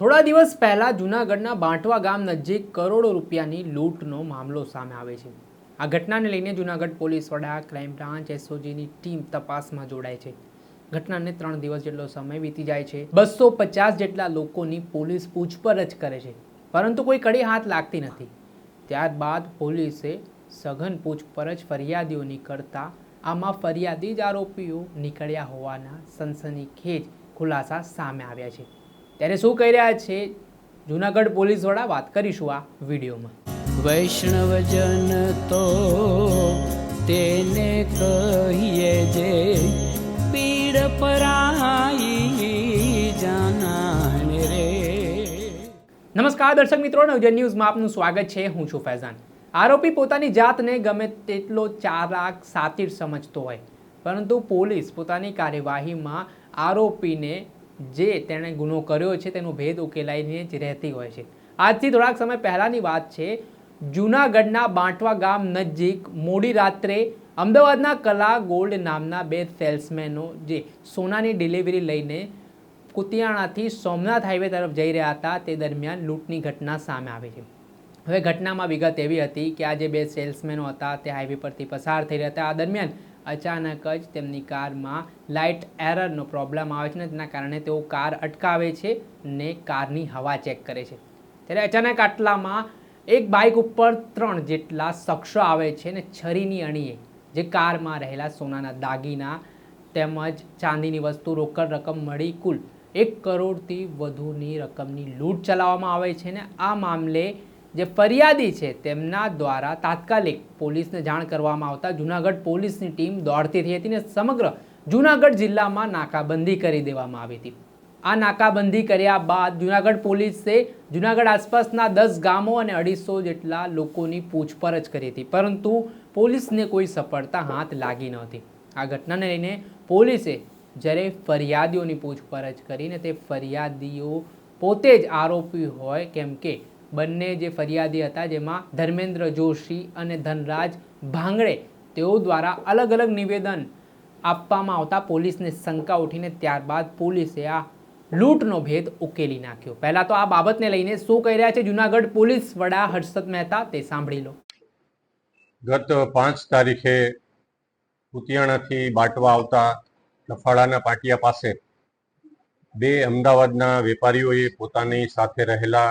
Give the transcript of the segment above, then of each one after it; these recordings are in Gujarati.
થોડા દિવસ પહેલાં જૂનાગઢના બાંટવા ગામ નજીક કરોડો રૂપિયાની લૂંટનો મામલો સામે આવે છે. આ ઘટનાને લઈને જૂનાગઢ પોલીસ વડા, ક્રાઇમ બ્રાન્ચ, એસઓજીની ટીમ તપાસમાં જોડાય છે. ઘટનાને ત્રણ દિવસ જેટલો સમય વીતી જાય છે. બસો પચાસ જેટલા લોકોની પોલીસ પૂછપરછ કરે છે, પરંતુ કોઈ કડી હાથ લાગતી નથી. ત્યારબાદ પોલીસે સઘન પૂછપરછ ફરિયાદીઓની કરતા આમાં ફરિયાદી જ આરોપીઓ નીકળ્યા હોવાના સનસનીખેજ ખુલાસા સામે આવ્યા છે. ત્યારે શું કહી રહ્યા છે? જૂનાગઢ પોલીસ વડા વાત કરીશું આ વિડીયોમાં. વૈષ્ણવજન તો તેને કહીએ જે પીડ પરાઈ જાનાને રે. નમસ્કાર દર્શક મિત્રો નવજન ન્યૂઝમાં આપનું સ્વાગત છે. હું છું ફૈઝાન. આરોપી પોતાની જાતને ગમે તેટલો ચાલાક સાતીર સમજતો હોય. પરંતુ પોલીસ પોતાની કાર્યવાહીમાં આરોપીને જે તેણે ગુનો કર્યો છે, તેનો ભેદ ઉકેલાઈને જ રહેતી હોય છે. આજથી થોડાક સમય પહેલાંની વાત છે, જૂનાગઢના બાંટવા ગામ નજીક મોડી રાત્રે અમદાવાદના કલા ગોલ્ડ નામના બે સેલ્સમેનો, જે સોનાની ડિલિવરી લઈને કુતિયાણાથી સોમનાથ હાઈવે તરફ જઈ રહ્યા હતા, તે દરમિયાન લૂંટની ઘટના સામે આવી છે. હવે ઘટનામાં વિગત એવી હતી કે આ જે બે સેલ્સમેનો હતા, તે હાઈવે પરથી પસાર થઈ રહ્યા હતા. આ દરમિયાન અચાનક જ તેમની કારમાં લાઇટ એરરનો પ્રોબ્લેમ આવે છે ને તેના કારણે તેઓ કાર અટકાવે છે ને કારની હવા ચેક કરે છે. ત્યારે અચાનક આટલામાં એક બાઇક ઉપર ત્રણ જેટલા શખ્સો આવે છે ને છરીની અણીએ, જે કારમાં રહેલા સોનાના દાગીના તેમજ ચાંદીની વસ્તુ, રોકડ રકમ મળી કુલ એક કરોડથી વધુની રકમની લૂંટ ચલાવવામાં આવે છે ને આ મામલે જે ફરિયાદી છે તેમના દ્વારા તાત્કાલિક પોલીસને જાણ કરવામાં આવતા જૂનાગઢ પોલીસની ટીમ દોડતી થઈ હતી ને સમગ્ર જૂનાગઢ જિલ્લામાં નાકાબંધી કરી દેવામાં આવી હતી. આ નાકાબંધી કર્યા બાદ જૂનાગઢ પોલીસે જૂનાગઢ આસપાસના દસ ગામો અને અઢીસો જેટલા લોકોની પૂછપરછ કરી હતી, પરંતુ પોલીસને કોઈ સફળતા હાથ લાગી નહોતી આ ઘટનાને લઈને પોલીસે જ્યારે ફરિયાદીઓની પૂછપરછ કરીને તે ફરિયાદીઓ પોતે જ આરોપી હોય, કેમ કે બંને જે ફરિયાદી હતા, જેમાં ધર્મેન્દ્ર જોશી અને ધનરાજ ભાંગડે, તેઓ દ્વારા અલગ અલગ નિવેદન આપવામાં આવતા પોલીસને શંકા ઉઠીને ત્યારબાદ પોલીસે આ લૂંટનો ભેદ ઉકેલી નાખ્યો. પહેલા તો આ બાબતને લઈને શું કહી રહ્યા છે જુનાગઢ પોલીસ વડા હર્ષદ મહેતા, તે સાંભળી લો. ગત પાંચ તારીખે કુતિયાણાથી બાટવા આવતા લફાળાના પાટિયા પાસે બે અમદાવાદના વેપારીઓએ પોતાની સાથે રહેલા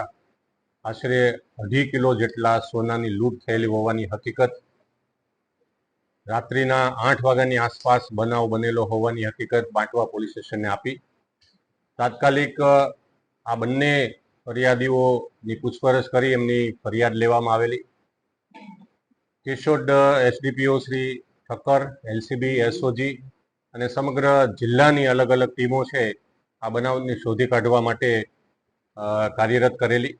આશરે અઢી કિલો જેટલા સોનાની લૂંટ થયેલી હોવાની હકીકત, રાત્રિના આઠ વાગ્યાની આસપાસ બનાવ બનેલો હોવાની હકીકત બાંટવા પોલીસ સ્ટેશને આપી. તાત્કાલિક આ બંને ફરિયાદીઓની પૂછપરછ કરી એમની ફરિયાદ લેવામાં આવેલી. Keshod SDPO Shri Thakkar, LCB, SOG અને સમગ્ર જિલ્લાની અલગ અલગ ટીમો છે આ બનાવને શોધી કાઢવા માટે કાર્યરત કરેલી.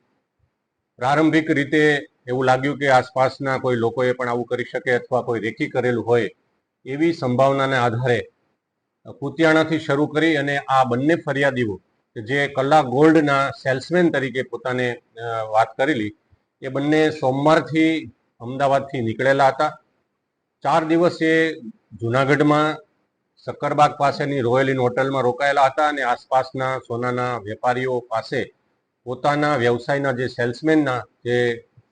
પ્રારંભિક રીતે એવું લાગ્યું કે આસપાસના કોઈ લોકોએ પણ આવું કરી શકે અથવા કોઈ રેકી કરેલું હોય એવી સંભાવનાને આધારે કુતિયાણાથી શરૂ કરી અને આ બંને ફરિયાદીઓ જે કલા ગોલ્ડના સેલ્સમેન તરીકે પોતાને વાત કરેલી, એ બંને સોમવારથી અમદાવાદથી નીકળેલા હતા. ચાર દિવસ એ જુનાગઢમાં સક્કરબાગ પાસેની રોયલ ઇન હોટલમાં રોકાયેલા હતા અને આસપાસના સોનાના વેપારીઓ પાસે પોતાના વ્યવસાયના જે સેલ્સમેનના જે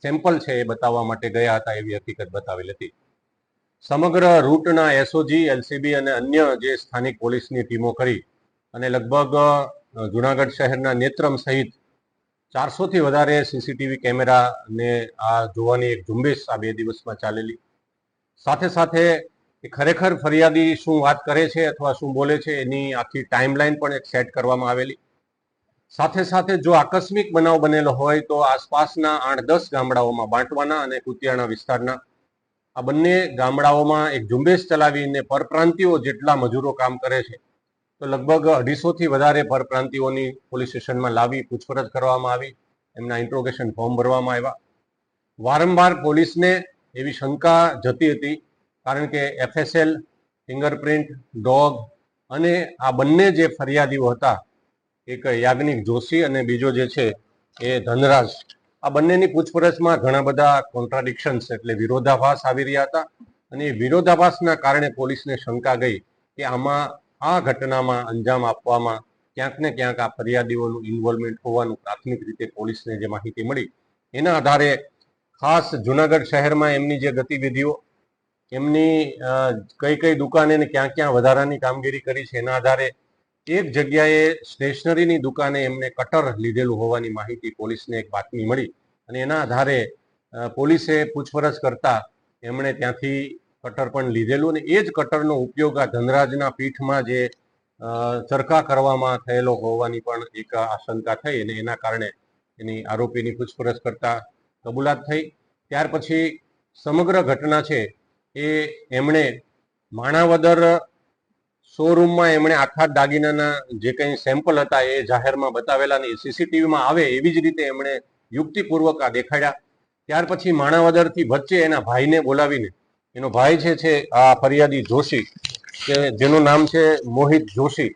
સેમ્પલ છે એ બતાવવા માટે ગયા હતા એવી હકીકત બતાવેલ હતી. સમગ્ર રૂટના એસઓજી એલસીબી અને અન્ય જે સ્થાનિક પોલીસની ટીમો કરી અને લગભગ જુનાગઢ શહેરના નેત્રમ સહિત ચારસોથી વધારે સીસીટીવી કેમેરાને આ જોવાની એક ઝુંબેશ આ બે દિવસમાં ચાલેલી. સાથે સાથે એ ખરેખર ફરિયાદી શું વાત કરે છે અથવા શું બોલે છે એની આખી ટાઈમલાઈન પણ એક સેટ કરવામાં આવેલી. સાથે સાથે જો આકસ્મિક બનાવ બનેલો હોય તો આસપાસના આઠ દસ ગામડાઓમાં બાંટવાના અને કુતિયાણા વિસ્તારના આ બંને ગામડાઓમાં એક ઝુંબેશ ચલાવીને પરપ્રાંતિઓ જેટલા મજૂરો કામ કરે છે, તો લગભગ અઢીસોથી વધારે પરપ્રાંતિઓની પોલીસ સ્ટેશનમાં લાવી પૂછપરછ કરવામાં આવી, એમના ઇન્ટ્રોગેશન ફોર્મ ભરવામાં આવ્યા. વારંવાર પોલીસને એવી શંકા જતી હતી, કારણ કે એફએસએલ, ફિંગરપ્રિન્ટ, ડોગ અને આ બંને જે ફરિયાદીઓ હતા એક યાજ્ઞિક જોશી અને બીજો જે છે એ ધનરાજ. આ બંનેની પૂછપરછમાં ઘણા બધા કોન્ટ્રાડિક્શન્સ એટલે વિરોધાભાસ આવી રહ્યા હતા અને એ વિરોધાભાસના કારણે પોલીસને શંકા ગઈ કે આમાં આ ઘટનામાં અંજામ આપવામાં ક્યાંક ને ક્યાંક આ ફરિયાદીઓનું ઇન્વોલ્વમેન્ટ હોવાનું પ્રાથમિક રીતે પોલીસને જે માહિતી મળી. એના આધારે ખાસ જુનાગઢ શહેરમાં એમની જે ગતિવિધિઓ, એમની કઈ કઈ દુકાને ક્યાં ક્યાં વધારાની કામગીરી કરી છે, એના આધારે એક જગ્યાએ સ્ટેશનરીની દુકાને એમને કટર લીધેલું હોવાની માહિતી પોલીસને એક બાતમી મળી અને એના આધારે પોલીસે પૂછપરછ કરતા એમણે ત્યાંથી કટર પણ લીધેલું અને એ જ કટરનો ઉપયોગ આ ધનરાજના પીઠમાં જે ચરખા કરવામાં થયેલો હોવાની પણ એક આશંકા થઈ અને એના કારણે એની આરોપીની પૂછપરછ કરતા કબૂલાત થઈ. ત્યાર પછી સમગ્ર ઘટના છે એ એમણે માણાવદર શોરૂમમાં એમણે આખા દાગીનાના જે કંઈ સેમ્પલ હતા એ જાહેરમાં બતાવેલા ને સીસીટીવીમાં આવે એવી જ રીતે એમણે યુક્તિપૂર્વક આ દેખાડ્યા. ત્યાર પછી માણાવદરથી વચ્ચે એના ભાઈને બોલાવીને, એનો ભાઈ છે છે આ ફરિયાદી જોશી, કે જેનું નામ છે મોહિત જોશી,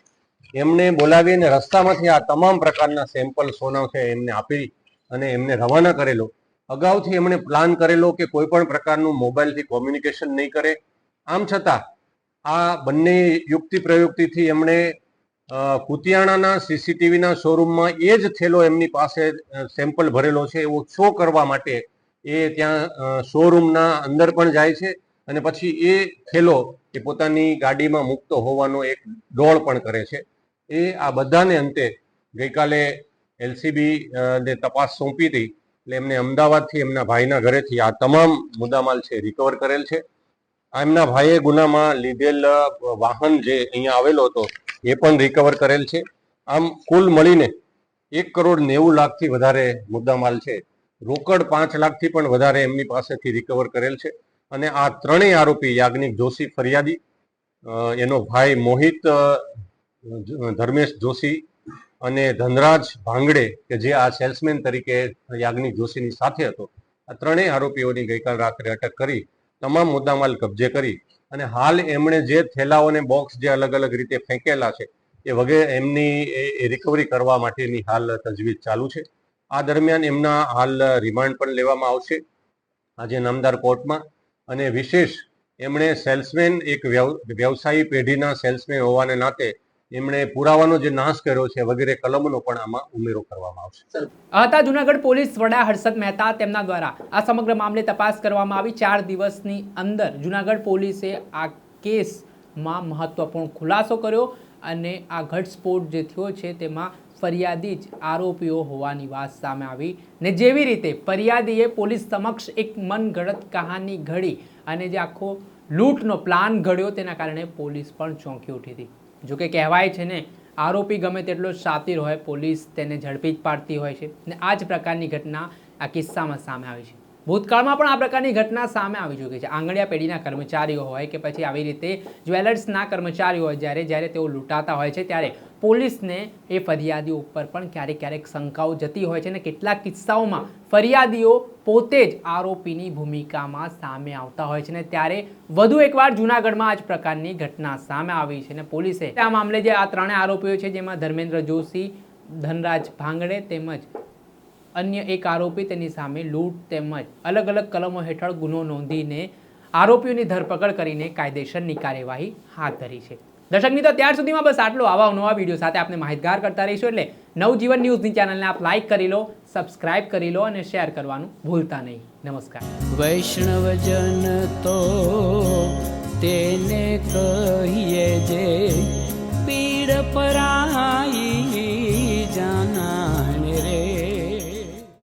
એમને બોલાવીને રસ્તામાંથી આ તમામ પ્રકારના સેમ્પલ સોના છે એમને આપી અને એમને રવાના કરેલો. અગાઉથી એમણે પ્લાન કરેલો કે કોઈ પણ પ્રકારનું મોબાઈલથી કોમ્યુનિકેશન નહીં કરે. આમ છતાં આ બંને યુક્તિ પ્રયુક્તિથી એમણે કુતિયાણાના સીસીટીવીના શોરૂમમાં એ જ થેલો એમની પાસે સેમ્પલ ભરેલો છે, એવો શો કરવા માટે એ ત્યાં શોરૂમના અંદર પણ જાય છે અને પછી એ થેલો એ પોતાની ગાડીમાં મૂકતો હોવાનો એક ડોળ પણ કરે છે. એ આ બધાને અંતે ગઈકાલે એલસીબી ને તપાસ સોંપી હતી એટલે એમને અમદાવાદથી એમના ભાઈના ઘરેથી આ તમામ મુદ્દામાલ છે રિકવર કરેલ છે. એમના ભાઈએ ગુનામાં લીધેલ વાહન જે અહીંયા આવેલો હતો, એ પણ રિકવર કરેલ છે. આમ કુલ મળીને એક કરોડ નેવું લાખથી વધારે મુદ્દામાલ છે. રોકડ પાંચ લાખથી પણ વધારે એમની પાસેથી રિકવર કરેલ છે. અને આ ત્રણેય આરોપી, યાજ્ઞિક જોશી ફરિયાદી એનો ભાઈ મોહિત ધર્મેશ જોશી અને ધનરાજ ભાંગડે, કે જે આ સેલ્સમેન તરીકે યાજ્ઞિક જોશીની સાથે હતો, આ ત્રણેય આરોપીઓની ગઈકાલ રાત્રે અટક કરી તમામ મુદ્દામાલ કબજે કરી અને હાલ એમણે જે થેલાઓને બોક્સ જે અલગ અલગ રીતે ફેંકેલા છે, એ વગેરે એમની રિકવરી કરવા માટેની હાલ તજવીજ ચાલુ છે. આ દરમિયાન એમના હાલ રિમાન્ડ પણ લેવામાં આવશે આજે નામદાર કોર્ટમાં અને વિશેષ એમણે સેલ્સમેન એક વ્યવ- વ્યવસાયી પેઢીના સેલ્સમેન હોવાને નાતે એમણે પુરાવાનો જે નાશ કર્યો છે વગેરે કલમનો પણ આમાં ઉમેરો કરવામાં આવશે. હતા જુનાગઢ પોલીસ વડા હર્ષદ મહેતા તેમના દ્વારા આ સમગ્ર મામલે તપાસ કરવામાં આવી. ચાર દિવસની અંદર જુનાગઢ પોલીસે આ કેસમાં મહત્વપૂર્ણ ખુલાસો કર્યો અને આ ઘટસ્ફોટ જે થયો છે તેમાં ફરિયાદી જ આરોપીઓ હોવાની વાત સામે આવી ને જેવી રીતે ફરિયાદીએ પોલીસ સમક્ષ એક મનગઢત કહાની ઘડી અને જે આખો લૂંટનો પ્લાન ઘડ્યો તેના કારણે પોલીસ પણ ચોંકી ઉઠી હતી. જોકે કહેવાય છે ને, આરોપી ગમે તેટલો શાતિર હોય, પોલીસ તેને ઝડપી જ પાડતી હોય છે. ને આ જ પ્રકારની ઘટના આ કિસ્સામાં સામે આવી છે. ભૂતકાળમાં પણ આ પ્રકારની ઘટના સામે આવી ચૂકી છે. આંગણિયા પેઢીના કર્મચારીઓ હોય કે પછી આવી રીતે જ્વેલર્સના કર્મચારીઓ હોય, જ્યારે જ્યારે તેઓ લૂંટાતા હોય છે, ત્યારે પોલીસને એ ફરિયાદીઓ ઉપર પણ ક્યારેક ક્યારેક શંકાઓ જતી હોય છે અને કેટલાક કિસ્સાઓમાં ફરિયાદીઓ પોતે જ આરોપીની ભૂમિકામાં સામે આવતા હોય છે ને ત્યારે વધુ એકવાર જૂનાગઢમાં આ જ પ્રકારની ઘટના સામે આવી છે અને પોલીસે આ મામલે જે આ ત્રણેય આરોપીઓ છે, જેમાં ધર્મેન્દ્ર જોશી, ધનરાજ ભાંગડે તેમજ અન્ય એક આરોપી તેની સામે લૂંટ તેમજ અલગ અલગ કલમો હેઠળ ગુનો નોંધીને આરોપીઓની ધરપકડ કરીને કાયદેસરની કાર્યવાહી હાથ ધરી છે. દર્શક મિત્રો, ત્યાર સુધીમાં બસ આટલો. આવા નવા વીડિયો સાથે આપણે માહિતગાર કરતા રહીશું એટલે નવજીવન ન્યૂઝની ચેનલને આપ લાઇક કરી લો, સબસ્ક્રાઇબ કરી લો અને શેર કરવાનું ભૂલતા નહીં. નમસ્કાર. વૈષ્ણવજન તો તેને કહીએ જે પીડ પરાઈ જાના